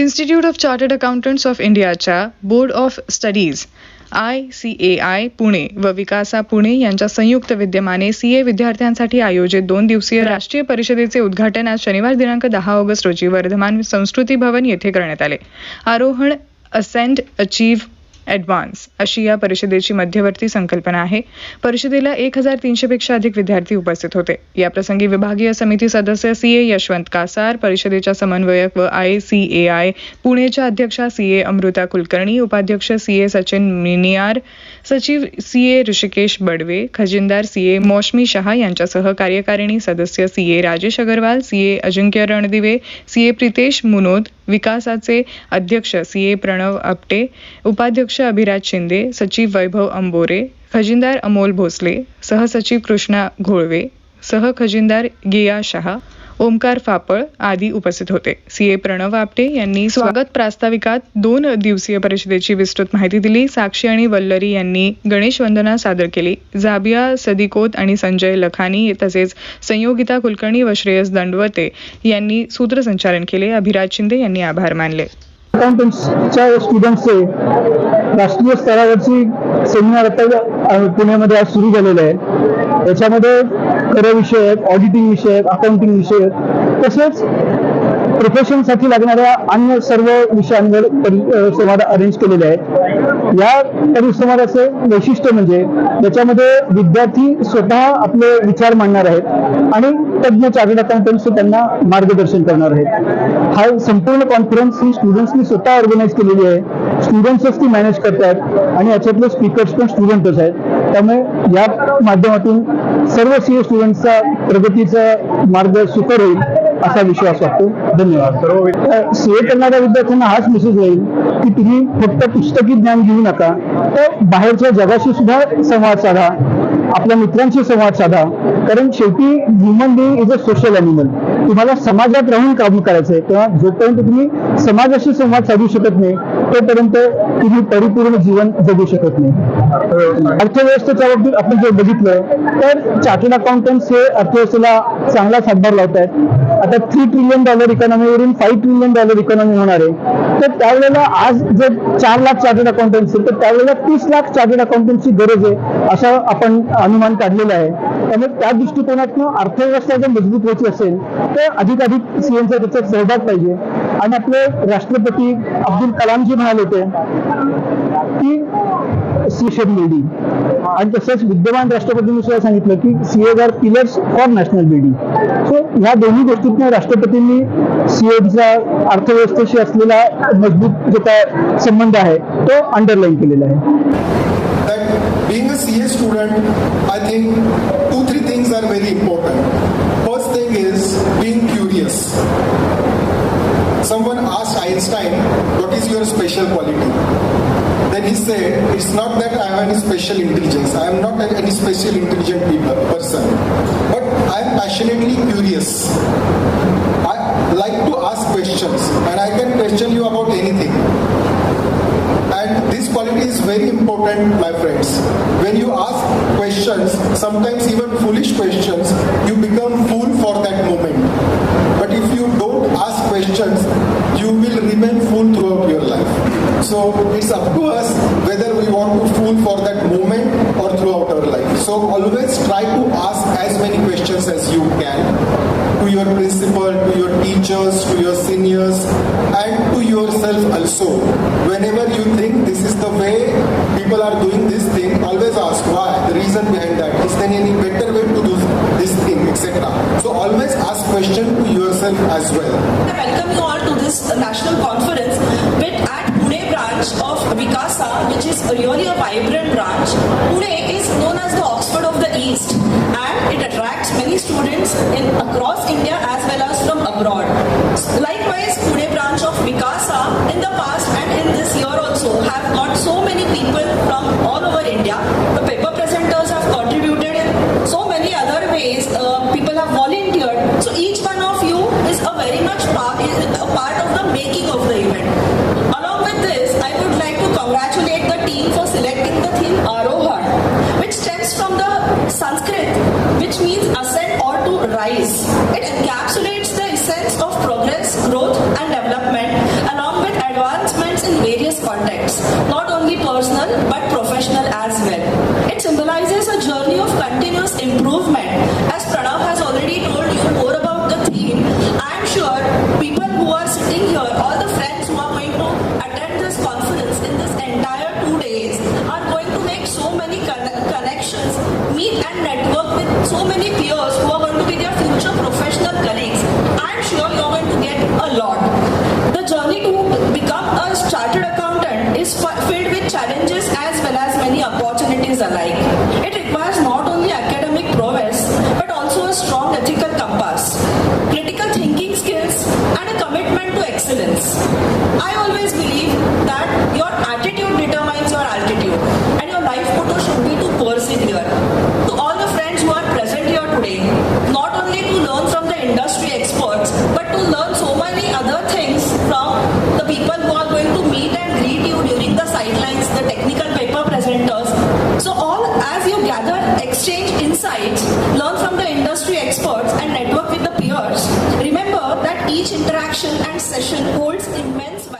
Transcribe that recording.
Institute of chartered accountants of इंडियाच्या board of studies I C A I Pune व विकासा पुणे यांच्या संयुक्त विद्यमाने सी ए विद्यार्थ्यांसाठी आयोजित दोन दिवसीय राष्ट्रीय परिषदेचे उद्घाटन आज शनिवार दिनांक दहा ऑगस्ट रोजी वर्धमान संस्कृती भवन येथे करण्यात आले. आरोहण असेंट अचीव्ह ॲडव्हान्स अशी या परिषदेची मध्यवर्ती संकल्पना आहे. परिषदेला एक हजार तीनशेपेक्षा अधिक विद्यार्थी उपस्थित होते. या प्रसंगी विभागीय समिती सदस्य सी ए यशवंत कासार परिषदेच्या समन्वयक व आय सी ए आय पुणेच्या अध्यक्षा सी ए अमृता कुलकर्णी उपाध्यक्ष सी ए सचिन मिनियार सचिव सी ए ऋषिकेश बडवे खजिनदार सी ए मौशमी शहा यांच्यासह कार्यकारिणी सदस्य C A Rajesh Agarwal C A Ajinkya Randive C A Pritesh Munod विकासाचे अध्यक्ष सी ए प्रणव आपटे उपाध्यक्ष अभिराज शिंदे सचिव वैभव अंबोरे खजिनदार अमोल भोसले सहसचिव कृष्णा घोळवे सह खजिनदार गिया शहा ओमकार फापळ आदी उपस्थित होते. सीए प्रणव आपटे यांनी स्वागत प्रास्ताविकात दोन दिवसीय परिषदेची विस्तृत माहिती दिली. साक्षी आणि वल्लरी यांनी गणेश वंदना सादर केली. जाबिया सदिकोत आणि संजय लखानी तसेच संयोगिता कुलकर्णी व श्रेयस दंडवते यांनी सूत्रसंचालन केले. अभिराज शिंदे यांनी आभार मानले. राष्ट्रीय स्तरावरची सेमिनार आता पुण्यामध्ये आज सुरू झालेलं आहे. याच्यामध्ये करविषयक ऑडिटिंग विषयक अकाउंटिंग विषयक तसेच प्रोफेशनसाठी लागणाऱ्या अन्य सर्व विषयांवर परिसंवाद अरेंज केलेले आहेत. या परिसंवादाचं वैशिष्ट्य म्हणजे याच्यामध्ये विद्यार्थी स्वतः आपले विचार मांडणार आहेत आणि तज्ज्ञ चार्टर्ड अकाउंटंट्स त्यांना मार्गदर्शन करणार आहेत. हा संपूर्ण कॉन्फरन्स ही स्टुडंट्सनी स्वतः ऑर्गनाईज केलेली आहे. स्टुडंट्सच ती मॅनेज करतात आणि याच्यातले स्पीकर्स पण स्टुडंटच आहेत. त्यामुळे या माध्यमातून सर्व सी स्टुडंट्सचा प्रगतीचा मार्ग सुकर होईल असा विश्वास वाटतो. धन्यवाद. सर्व सीए करणाऱ्या विद्यार्थ्यांना हाच मेसेज राहील की तुम्ही फक्त पुस्तकी ज्ञान घेऊ नका तर बाहेरच्या जगाशी सुद्धा संवाद साधा. आपल्या मित्रांशी संवाद साधा. कारण शेवटी human being is a social animal तुम्हाला समाजात राहून काम करायचं आहे तेव्हा जोपर्यंत तुम्ही समाजाशी संवाद साधू शकत नाही तोपर्यंत तुम्ही परिपूर्ण जीवन जगू शकत नाही. अर्थव्यवस्थेच्या बाबतीत आपण जर बघितलं तर चार्टर्ड अकाउंटंट्स हे अर्थव्यवस्थेला चांगलाच हातभार लावत आहेत आता थ्री ट्रिलियन डॉलर इकॉनॉमीवरून फाईव्ह ट्रिलियन डॉलर इकॉनॉमी होणार आहे. तर त्यावेळेला आज जर चार लाख चार्टर्ड अकाउंटंट्स तर त्यावेळेला तीस लाख चार्टर्ड अकाउंटंटची गरज आहे असं आपण अनुमान काढलेलं आहे. त्यामुळे त्या दृष्टिकोनातून अर्थव्यवस्था जर मजबूत व्हायची असेल तर अधिकाधिक सीएमचा त्याच्यात सहभाग पाहिजे. आणि आपले राष्ट्रपती अब्दुल कलामजी म्हणाले होते की सीशन बिल्डिंग आणि तसंच विद्यमान राष्ट्रपतींनी सुद्धा सांगितलं की CAs are pillars for national building so ह्या दोन्ही गोष्टीतून राष्ट्रपतींनी सीएचा अर्थव्यवस्थेशी असलेला मजबूत जो काय संबंध आहे तो अंडरलाईन केलेला आहे. Being a CA student, I think two, three things are very important. First thing is being curious. Someone asked Einstein, What is your special quality? Then he said, It's not that I have any special intelligence. I am not any special intelligent people, person. But I am passionately curious. I like to ask questions and I can question you about anything. And quality is very important, my friends. When you ask questions, sometimes even foolish questions, you become fool for that moment. But if you don't ask questions, you will remain fool throughout your life. So it's up to us whether we want to fool for that moment or throughout our life. So always try to ask as many questions as you can to your principal, to your teachers, to your seniors, and to yourself also. Whenever you think this is the way people are doing this thing, always ask why, the reason behind that. Is there any better way to do this thing, etc. So always ask question to yourself as well. I welcome you all to this national conference with at Pune branch of Vikasa, which is really a vibrant branch. Pune is known as the Oxford of many students in across India as well as from abroad. Likewise, Pune branch of Vikasa in the past and in this year also have got so many people from all over India. The paper presenters have contributed in so many other ways. Uh, people have volunteered. So each one of you is a very much part, is a part of the making of the event. Along with this, I would like to congratulate the team for selecting the theme Arohan, which stems from the Sanskrit, which means ascend or to rise. It encapsulates the essence of progress, growth, and development along with advancements in various contexts, not only personal but professional as well. It symbolizes a journey of continuous improvement peers who are going to be their future professional colleagues, I'm sure you're going to get a lot. The journey to become a chartered accountant is filled with challenges as well as many opportunities alike. It requires interaction and session holds immense value.